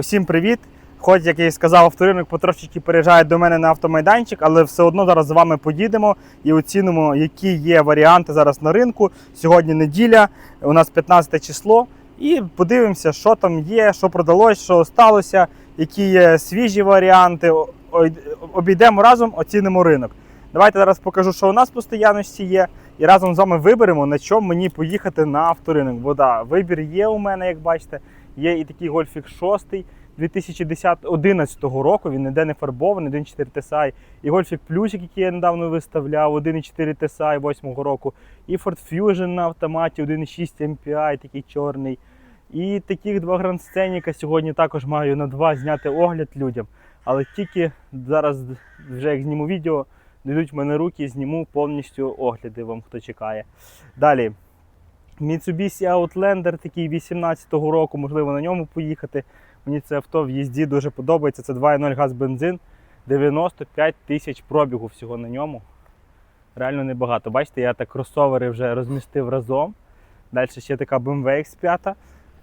Усім привіт! Хоч, як я і сказав, авторинок потрошечки переїжджає до мене на автомайданчик, але все одно зараз з вами поїдемо і оцінимо, які є варіанти зараз на ринку. Сьогодні неділя, у нас 15 число. І подивимося, що там є, що продалось, що сталося, які є свіжі варіанти. Обійдемо разом, оцінимо ринок. Давайте зараз покажу, що у нас по стоянності є. І разом з вами виберемо, на чому мені поїхати на авторинок. Бо да, вибір є у мене, як бачите. Є і такий Гольфік 6 2011 року. Він ніде не фарбований, 1.4 TSI. І Гольфік Плюсик, який я недавно виставляв, 1.4 TSI 8 року. І Ford Fusion на автоматі, 1.6 MPI, такий чорний. І таких два Grand Scenic сьогодні також маю на два зняти огляд людям. Але тільки зараз, вже як зніму відео, дійдуть в мене руки, зніму повністю огляди вам, хто чекає. Далі. Mitsubishi Outlander такий 18-го року, можливо, на ньому поїхати. Мені це авто в їзді дуже подобається. Це 2.0 газ бензин, 95 тисяч пробігу всього на ньому. Реально небагато. Бачите, я так кросовери вже розмістив разом. Далі ще така BMW X5.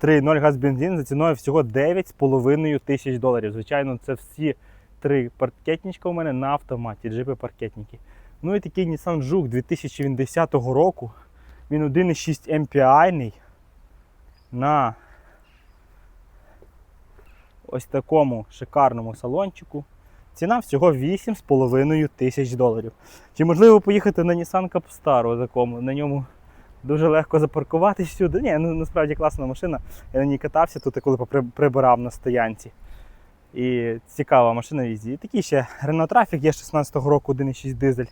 3.0 газ бензин за ціною всього 9,5 тисяч доларів. Звичайно, це всі три паркетничка у мене на автоматі, джипи паркетники. Ну і такий Nissan Juke 2010 року. Він 1,6 MPI на ось такому шикарному салончику. Ціна всього 8,5 тисяч доларів. Чи можливо поїхати на Nissan Capstar такому? На ньому дуже легко запаркуватись сюди. Ні, ну насправді класна машина. Я на ній катався тут, коли прибирав на стоянці. І цікава машина в. І такий ще Renault Traffic є 16-го року 1,6 дизель.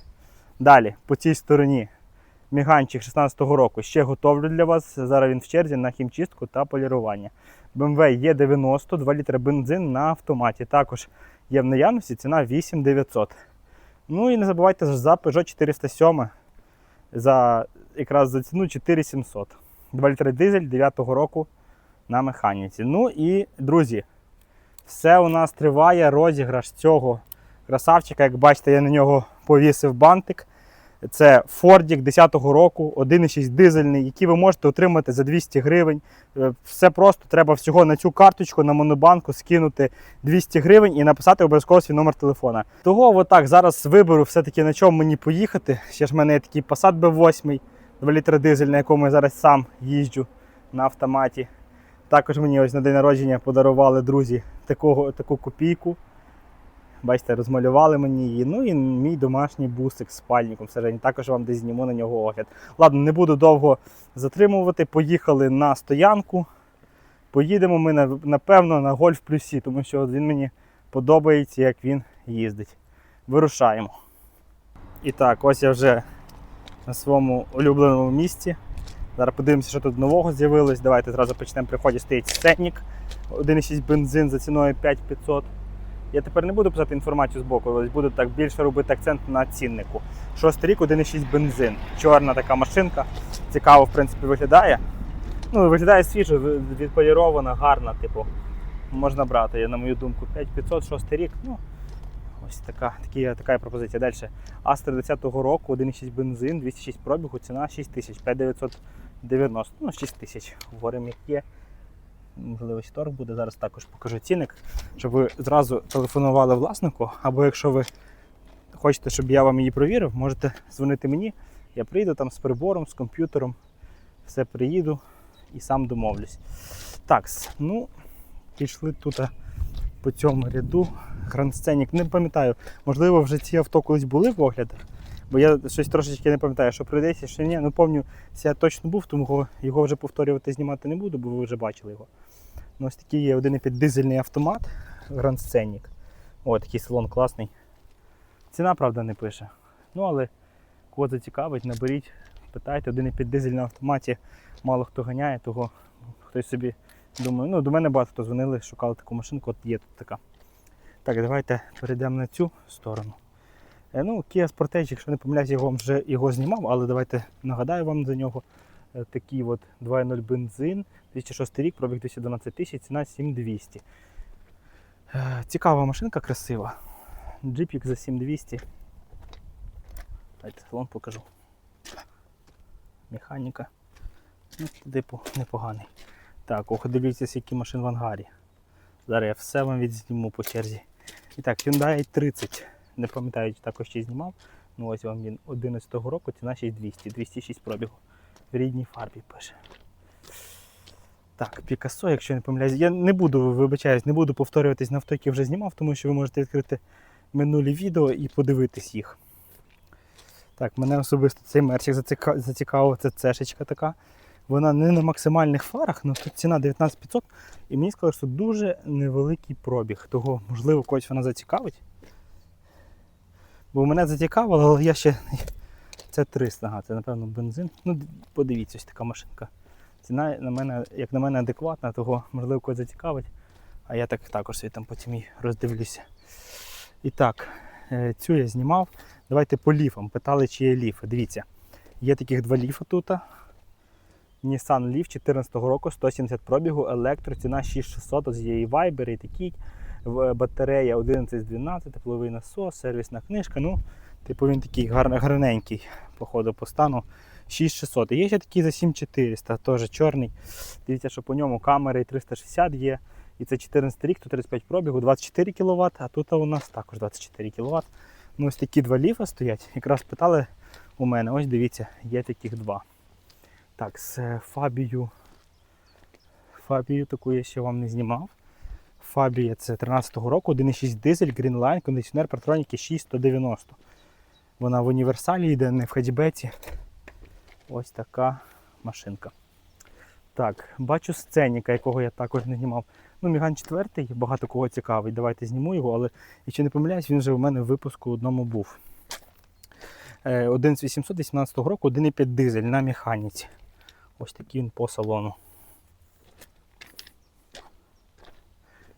Далі, по цій стороні, Міганчик 16-го року ще готовлю для вас. Зараз він в черзі на хімчистку та полірування. BMW E90, 2 літри бензин на автоматі. Також є в наявності ціна 8900. Ну і не забувайте за Peugeot 407 за якраз за ціну 4700. 2 літри дизель 9-го року на механіці. Ну і, друзі, все у нас триває розіграш цього красавчика. Як бачите, я на нього повісив бантик. Це Фордік 10-го року, 1,6 дизельний, який ви можете отримати за 200 гривень. Е, Все просто треба всього на цю карточку на монобанку скинути 200 гривень і написати обов'язково свій номер телефона. Того отак зараз виберу все-таки на чому мені поїхати. Ще ж в мене є такий Passat B8, 2 літри дизель, на якому я зараз сам їжджу на автоматі. Також мені ось на день народження подарували друзі такого, таку копійку. Бачите, розмалювали мені її. Ну і мій домашній бусик з спальником всередині. Також вам десь зніму на нього огляд. Ладно, не буду довго затримувати. Поїхали на стоянку. Поїдемо ми напевно на гольф плюсі, тому що він мені подобається, як він їздить. Вирушаємо. І так, ось я вже на своєму улюбленому місці. Зараз подивимося, що тут нового з'явилось. Давайте зразу почнемо. При вході стоїть сценник. 1,6 бензин за ціною 5500. Я тепер не буду писати інформацію з боку, ось буду так більше робити акцент на ціннику. Шостий рік 1,6 бензин. Чорна така машинка. Цікаво, в принципі, виглядає. Ну, виглядає свіжо, відполірована, гарна, типу. Можна брати, я, на мою думку, 5500, шостий рік. Ну, ось така, такі, така пропозиція. Далі. Астер 10-го року, 1,6 бензин, 206 пробігу, ціна 6 тисяч, 5990, ну 6 тисяч. Говоримо, як є. Можливо, торг буде. Зараз також покажу цінник, щоб ви зразу телефонували власнику. Або якщо ви хочете, щоб я вам її провірив, можете дзвонити мені. Я прийду там з прибором, з комп'ютером, все приїду і сам домовлюсь. Так, ну, пішли тут по цьому ряду. Гранд-сценік. Не пам'ятаю, можливо, вже ці авто колись були в оглядах, бо я щось трошечки не пам'ятаю, що прийдеться, що ні. Ну, пам'ятаю, я точно був, тому його- вже повторювати знімати не буду, бо ви вже бачили його. Ну, ось такий є 1,5 дизельний автомат Scenic. О, такий салон класний. Ціна, правда, не пише. Ну, але кого зацікавить, наберіть, питайте, 1,5 дизель на автоматі, мало хто ганяє, того хтось собі думає. Ну, до мене багато хто дзвонили, шукали таку машинку, от є тут така. Так, давайте перейдемо на цю сторону. Е, Ну, Kia Sportage, якщо не помиляюсь, я вам вже його знімав, але давайте нагадаю вам за нього. Е, Такий от 2.0 бензин, 2006 рік, пробіг 212 тисяч, ціна 7200. Е, Цікава машинка, красива. Джипік за 7200. Давайте салон покажу. Механіка. Ну, типу, непоганий. Так, ох, дивіться, які машин в ангарі. Зараз я все вам відзніму по черзі. І так, Hyundai 30. Не пам'ятаю, чи також ще знімав. Ну ось вам він 11-го року, ціна 6200, 206 пробігу. В рідній фарбі пише. Так, Пікассо, якщо я не помиляюсь, я не буду, вибачаюсь, не буду повторюватись на авто, які вже знімав, тому що ви можете відкрити минулі відео і подивитись їх. Так, мене особисто цей мерчик зацікав- зацікавив, це цешечка така. Вона не на максимальних фарах, але тут ціна 19500 і мені сказали, що дуже невеликий пробіг. Того, можливо, когось вона зацікавить. Бо мене зацікавило, але я ще. Це 300, ага, це напевно бензин. Ну, подивіться, ось така машинка. Ціна на мене, як на мене, адекватна, того можливо когось зацікавить. А я так також там потім і роздивлюся. І так, е, цю я знімав. Давайте по ліфам. Питали, чи є ліфи. Дивіться, є таких два ліфа тут. Nissan Leaf 14 року, 170 пробігу, електро, ціна 6600, ось є і Viber, і такий. Батарея 11-12, тепловий насос, сервісна книжка. Ну, типу він такий гарненький, походу, по стану. 6600. І є ще такий за 7400, теж чорний. Дивіться, що по ньому камери 360 є. І це 14 рік, 135 пробігу, 24 кВт, а тут у нас також 24 кВт. Ну, ось такі два ліфа стоять. Якраз питали у мене, ось дивіться, є таких два. Так, з е, Фабію. Фабію таку я ще вам не знімав. Фабія це 13-го року, 1,6 дизель, Greenline, кондиціонер Партроніки 6190. Вона в універсалі йде, не в хетчбеці. Ось така машинка. Так, бачу сценіка, якого я також не знімав. Ну, Міган 4, багато кого цікавить. Давайте зніму його, але якщо не помиляюсь, він вже у мене в випуску одному був. Е, 11818 року, 1,5 дизель на механіці. Ось такий він по салону.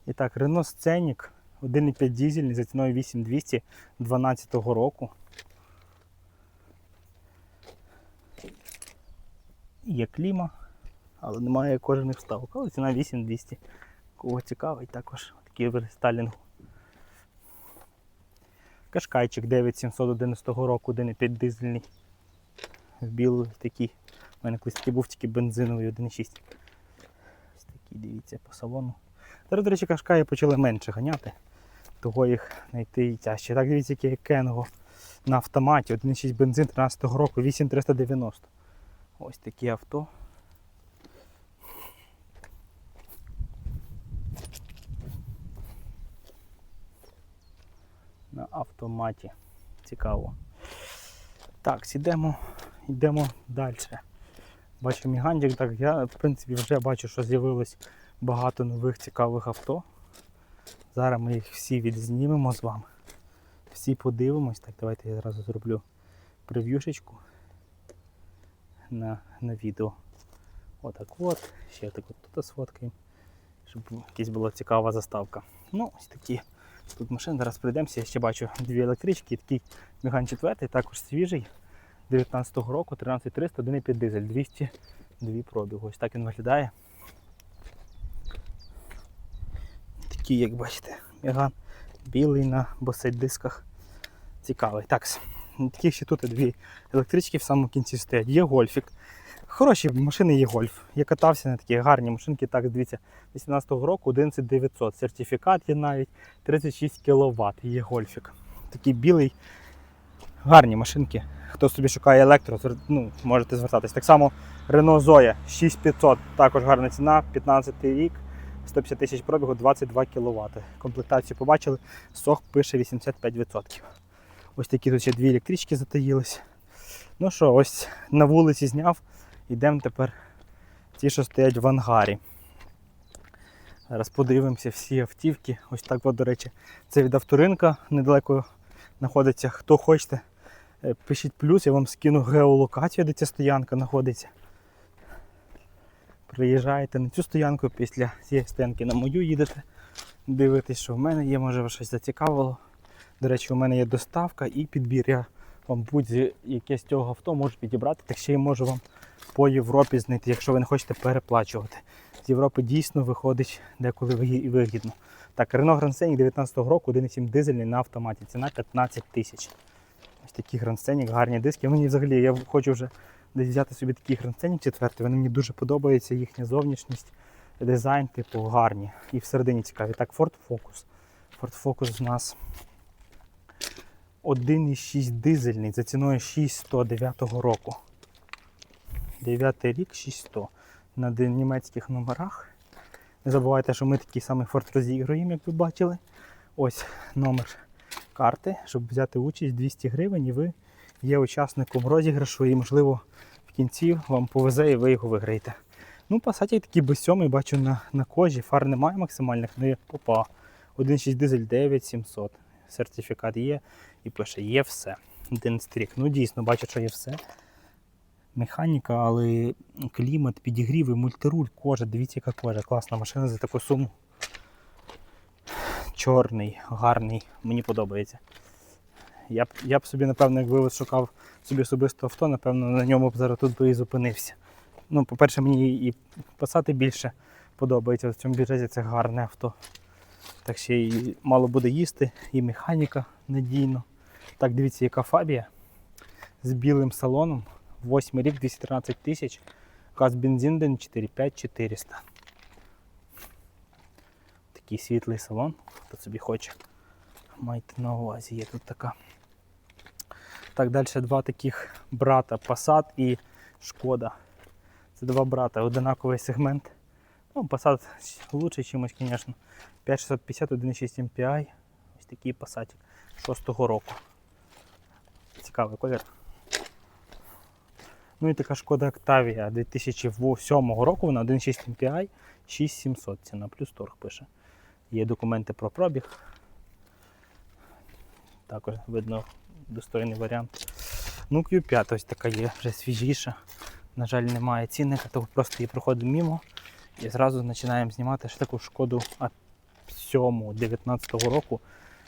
І так, Renault Scenic 1,5 дизельний за ціною 8200 12 року. Є кліма, але немає кожних вставок. Але ціна 8200. Кого цікавить, також такий рестайлінгу. Кашкайчик 9711 року, 1,5 дизельний. В білий такий. У мене колись був тільки бензиновий 1,6. Ось такий, дивіться, по салону. Зараз, до речі, кашкаї почали менше ганяти, того їх знайти і тяжче. Так, дивіться, який Кенго на автоматі, 1,6 бензин 13 року, 8390. Ось такі авто. На автоматі. Цікаво. Так, йдемо, йдемо далі. Бачу мігандик, так я в принципі вже бачу, що з'явилось багато нових цікавих авто. Зараз ми їх всі відзнімемо з вами. Всі подивимось. Так, давайте я зразу зроблю прев'юшечку на, на відео. Отак от. Ще так от тут сфоткаємо, щоб якась була цікава заставка. Ну, ось такі тут машини. Зараз прийдемося. Я ще бачу дві електрички, такий Меган 4, також свіжий. 19-го року, 13300, 1,5 дизель, 202 пробігу. Ось так він виглядає. Такий, як бачите, Меган білий на босить дисках. Цікавий. Так, таких ще тут дві електрички в самому кінці стоять. Є гольфік. Хороші машини є гольф. Я катався на такі гарні машинки. Так, дивіться, 18-го року 11900. Сертифікат є навіть 36 кВт. Є гольфік. Такий білий. Гарні машинки. Хто собі шукає електро, ну, можете звертатись. Так само Renault Zoe 6500, також гарна ціна, 15 рік, 150 тисяч пробігу, 22 кВт. Комплектацію побачили, сох пише 85%. Ось такі тут ще дві електрички затаїлись. Ну що, ось на вулиці зняв. Йдемо тепер ті, що стоять в ангарі. Зараз подивимося всі автівки. Ось так, от, до речі, це від авторинка недалеко знаходиться. Хто хочете, е, пишіть плюс, я вам скину геолокацію, де ця стоянка знаходиться. Приїжджаєте на цю стоянку, після цієї стоянки на мою їдете. Дивитесь, що в мене є, може вас щось зацікавило. До речі, у мене є доставка і підбір. Я вам будь-яке з цього авто можу підібрати, так ще й можу вам по Європі знайти, якщо ви не хочете переплачувати. З Європи дійсно виходить деколи вигідно. Так, Renault Grand Scenic 19 року, 1,7 дизельний на автоматі. Ціна 15 тисяч. Ось такі Grand гарні диски. Мені взагалі я хочу вже десь взяти собі Grand Scenic 4. Вони мені дуже подобаються, їхня зовнішність. дизайн, типу, гарні. І всередині цікаві. Так, Ford Focus. Ford Focus у нас 1,6 дизельний за ціною 6109 року. 9 рік 6100 на німецьких номерах. Не забувайте, що ми такий самий Ford розігруємо, як ви бачили. Ось номер карти, щоб взяти участь 200 гривень, і ви є учасником розіграшу, і, можливо, в кінці вам повезе і ви його виграєте. Ну, Passat такий без сьомий, бачу на, на кожі. Фар немає максимальних, ну є попа. 1.6 дизель 9700. Сертифікат є і пише є все. Один стрік. Ну дійсно, бачу, що є все. Механіка, але клімат, підігрів і мультируль, кожа. Дивіться, яка кожа. Класна машина за таку суму. Чорний, гарний, мені подобається. Я б, я б собі, напевно, якби шукав собі особисто авто, напевно, на ньому б зараз тут би і зупинився. Ну, по-перше, мені і Passat більше подобається. В цьому бюджеті це гарне авто. Так ще і мало буде їсти, і механіка надійно. Так, дивіться, яка фабія з білим салоном. Восьмий рік 213 тисяч. Газ бензин 1,4,5 400. Такий світлий салон, хто собі хоче. Майте на увазі, є тут така. Так, далі два таких брата Passat і Шкода. Це два брата, одинаковий сегмент. Ну, Passat лучше чимось, звісно. 5650 1.6 MPI. Ось такий Passat 6-го року. Цікавий колір. Ну і така шкода Octavia 2007 року, вона 1.6 MPI 6700 ціна, плюс торг пише. Є документи про пробіг. Також видно достойний варіант. Ну, Q5 ось така є, вже свіжіша. На жаль, немає цінника, тому просто її проходимо мимо. І зразу починаємо знімати ще таку шкоду А7 19 року.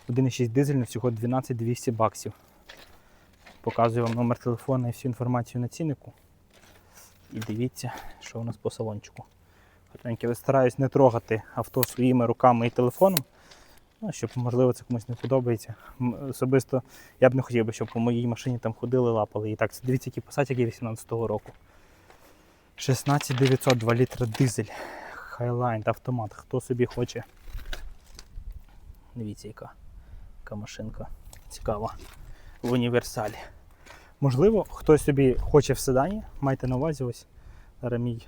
1,6 дизельний, всього 12 200 баксів. Показую вам номер телефону і всю інформацію на ціннику. І дивіться, що у нас по салончику. Я стараюсь не трогати авто своїми руками і телефоном. Ну, щоб, можливо, це комусь не подобається. Особисто я б не хотів би, щоб по моїй машині там ходили, лапали. І так, дивіться, Passat, який 18-го року. 16900, 2 літра дизель. Highline автомат. Хто собі хоче. Дивіться, яка, яка машинка цікава в універсалі. Можливо, хтось собі хоче в седані, майте на увазі ось. Зараз мій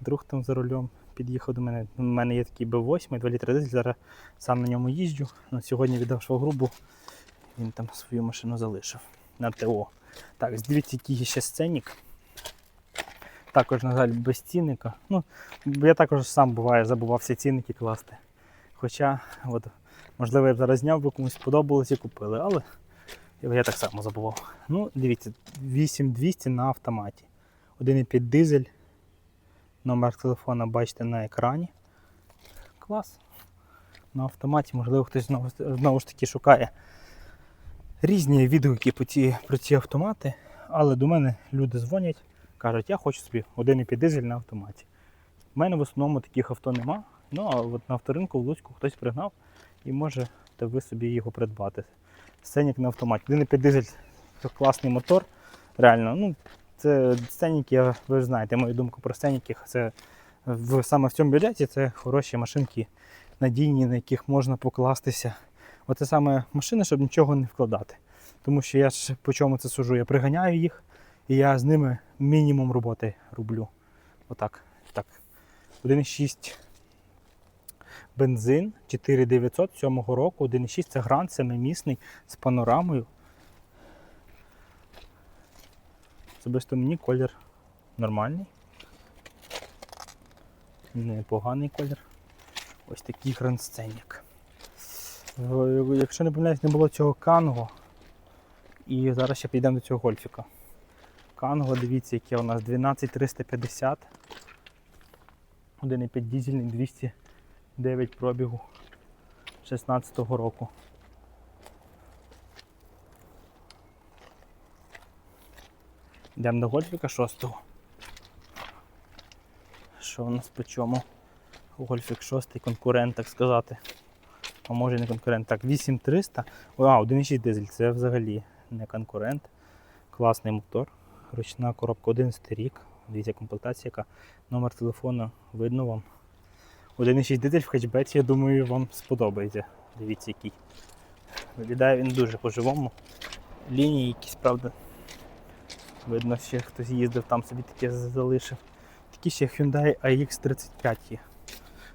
друг там за рулем під'їхав до мене. У мене є такий Б8, 2 літри дизель, зараз сам на ньому їжджу. Ну, сьогодні віддав швагрубу, він там свою машину залишив на ТО. Так, дивіться, який є ще сценік. Також, на жаль, без цінника. Ну, я також сам буває забувався цінники класти. Хоча, от, можливо, я б зараз зняв, бо комусь сподобалось і купили, але я так само забував. Ну, дивіться, 8200 на автоматі. 1,5 дизель. Номер телефона бачите на екрані. Клас. На автоматі, можливо, хтось знову, знову ж таки шукає різні відгуки по ці, про ці автомати, але до мене люди дзвонять, кажуть, я хочу собі 1,5 дизель на автоматі. У мене в основному таких авто нема. Ну, а от на авторинку в Луцьку хтось пригнав і можете ви собі його придбати. Сценік на автоматі. 1,5 дизель це класний мотор. Реально, ну, це сценіки, ви ж знаєте мою думку про сценіки. Це в, саме в цьому бюджеті це хороші машинки, надійні, на яких можна покластися. Оце саме машина, щоб нічого не вкладати. Тому що я ж по чому це сужу? Я приганяю їх і я з ними мінімум роботи роблю. Отак. Так. 1,6 бензин 4900 7 року, 1,6 це грант, семимісний з панорамою. Особисто мені колір нормальний. Непоганий колір. Ось такий гранд сценік. Якщо не помиляюсь, не було цього канго. І зараз ще підемо до цього гольфіка. Канго, дивіться, яке у нас 12350. 1,5 дізельний 209 пробігу 16-го року. Йдемо до гольфіка 6-го. Що у нас по чому? Гольфік 6 конкурент, так сказати. А може не конкурент. Так, 8300. А, 1,6 дизель, це взагалі не конкурент. Класний мотор. Ручна коробка 11 рік. Дивіться, комплектація, яка номер телефону видно вам. 1,6 дизель в хетчбеці, я думаю, вам сподобається. Дивіться, який. Виглядає він дуже по-живому. Лінії якісь, правда. Видно, ще хтось їздив, там собі таке залишив. Такі ще Hyundai AX35 є.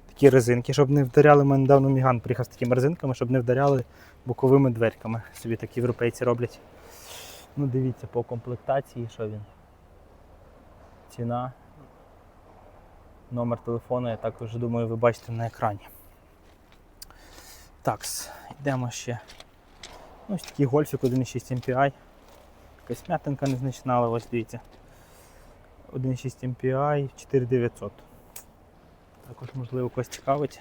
Такі резинки, щоб не вдаряли. Мене недавно Міган приїхав з такими резинками, щоб не вдаряли боковими дверками. Собі так європейці роблять. Ну, дивіться по комплектації, що він. Ціна. Номер телефону, я також думаю, ви бачите на екрані. Так, йдемо ще. Ось такий гольфік 1.6 MPI. Якась м'ятинка незначна, але ось дивіться. 1.6 MPI 4900. Також, можливо, когось цікавить.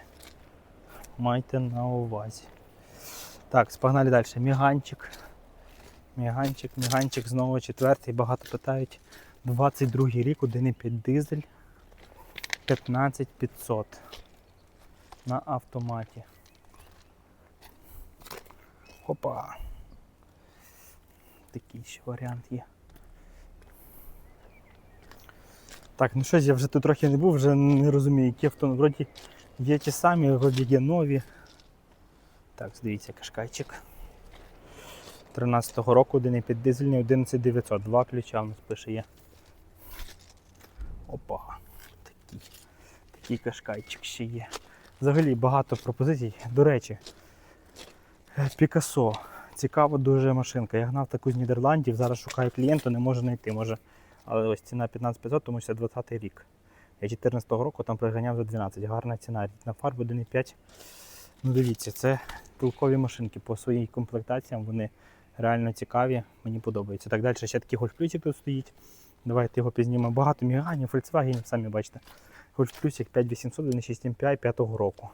Майте на увазі. Так, погнали далі. Міганчик. Міганчик, міганчик знову четвертий. Багато питають. 22 рік, 1,5 дизель. 15500 на автоматі. Опа. Такий ще варіант є. Так, ну щось я вже тут трохи не був, вже не розумію, які. Ну, Вроді є ті самі, вроді є нові. Так, дивіться, кашкайчик. 13-го року 1,5 дизельний 11900. Два ключа в нас пише є. Опа. Такий, такий кашкайчик ще є. Взагалі багато пропозицій. До речі, Пікасо. Цікава дуже машинка. Я гнав таку з Нідерландів, зараз шукаю клієнта, не можу знайти. Може. Але ось ціна 15500, тому що це 20 рік. Я 14-го року там приганяв за 12. Гарна ціна. На фарбу 1,5. Ну дивіться, це пилкові машинки по своїй комплектаціям. Вони реально цікаві, мені подобаються. Так далі ще такий гольф плюсик тут стоїть. Давайте його пізнімемо. Багато міганів, Volkswagen, самі бачите. Гольф плюсик 5800, 1,6 MPI 5-го року.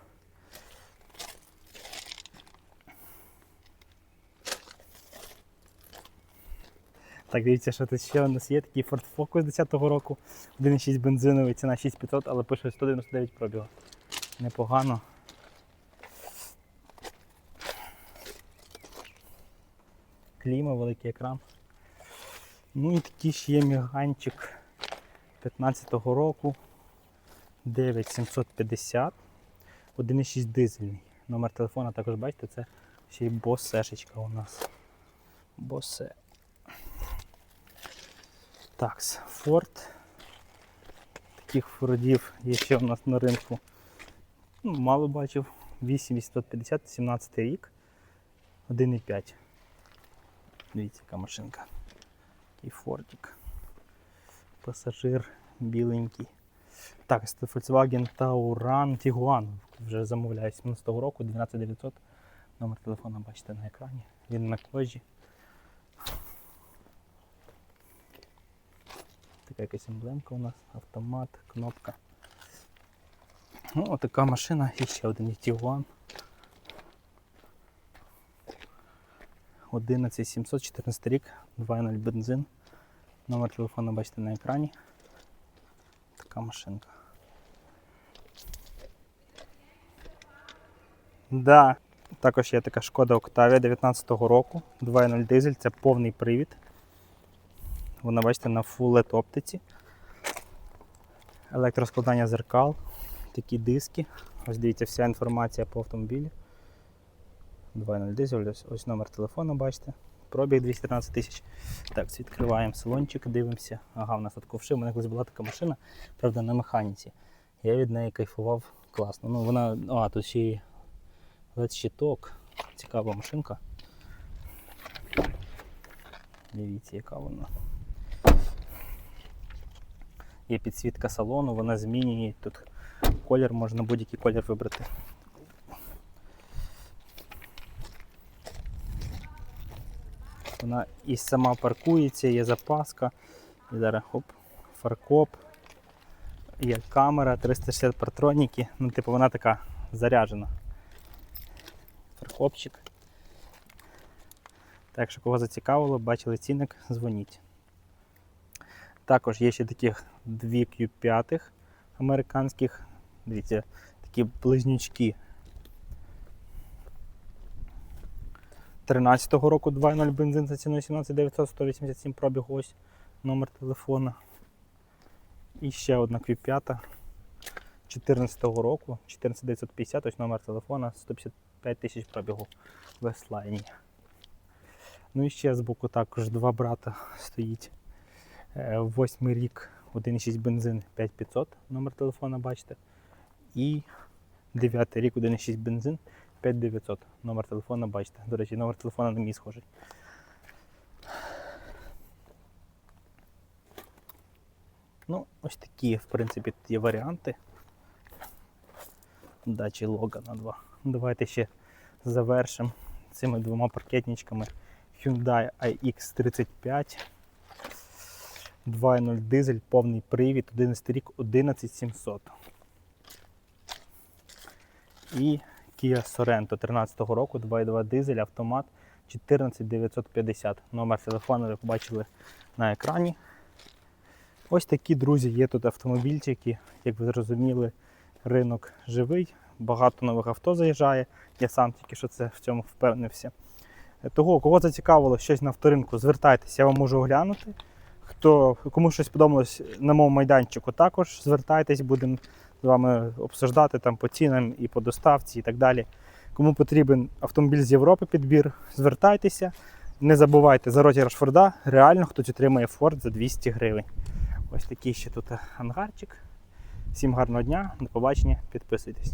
Так, дивіться, що тут ще у нас є такий Ford Focus 10-го року. 1,6 бензиновий, ціна 6500, але пише 199 пробігу. Непогано. Кліма, великий екран. Ну і такий ще є міганчик 15-го року. 9750. 1,6 дизельний. Номер телефона також бачите, це ще й босешечка у нас. Босе. Так, Ford. Таких фордів є ще у нас на ринку. Ну, мало бачив. 8850, 17 рік. 1,5. Дивіться, яка машинка. Такий фортик. Пасажир біленький. Так, це Volkswagen Tauran Tiguan. Вже замовляю 17 року, 12900. Номер телефона бачите на екрані. Він на кожі. Така якась емблемка у нас, автомат, кнопка. Ну, отака машина і ще один Tiguan. 11714 рік, 2.0 бензин. Номер телефону бачите на екрані. Така машинка. Да. Також є така шкода Octavia 19-го року, 2.0 дизель, це повний привід. Вона, бачите, на Full оптиці. Електроскладання зеркал, такі диски. Ось дивіться, вся інформація по автомобілі. 2.0 дизель, ось, номер телефону, бачите. Пробіг 213 тисяч. Так, відкриваємо салончик, дивимося. Ага, у нас тут ковши. У мене колись була така машина, правда, на механіці. Я від неї кайфував класно. Ну, вона. А, тут ще й щиток. Цікава машинка. Дивіться, яка вона. Є підсвітка салону, вона змінює. Тут колір, можна будь-який колір вибрати. Вона і сама паркується, є запаска. І зараз хоп, фаркоп, є камера, 360 партроніки. Ну, типу, вона така заряджена. Фаркопчик. Так, якщо кого зацікавило, бачили цінник, дзвоніть. Також є ще таких дві Q5 американських. Дивіться, такі близнючки. 13-го року 2.0 бензин за ціною 17900, 187 пробіг ось номер телефона. І ще одна Q5 14-го року, 14950, ось номер телефона, 155 тисяч пробігу в Вестлайні. Ну і ще з боку також два брата стоїть. Е, Восьмий рік, 1,6 бензин 5500, номер телефона бачите. І дев'ятий рік, 1,6 бензин 5900, номер телефона бачите. До речі, номер телефона на мій схожий. Ну, ось такі, в принципі, тут є варіанти. Дачі Логана 2. Давайте ще завершимо цими двома паркетничками Hyundai iX35. 2.0 дизель, повний привід, 11 рік, 11700. І Kia Sorento 13 року, 2.2 дизель, автомат 14950. Номер телефону ви побачили на екрані. Ось такі, друзі, є тут автомобільчики. Як ви зрозуміли, ринок живий, багато нових авто заїжджає. Я сам тільки що це в цьому впевнився. Того, кого зацікавило щось на авторинку, звертайтеся, я вам можу оглянути. Хто, кому щось подобалось на моєму майданчику, також звертайтесь, будемо з вами обсуждати там по цінам і по доставці і так далі. Кому потрібен автомобіль з Європи підбір, звертайтеся. Не забувайте за роті Рашфорда, реально хтось отримає Форд за 200 гривень. Ось такий ще тут ангарчик. Всім гарного дня, до побачення, підписуйтесь.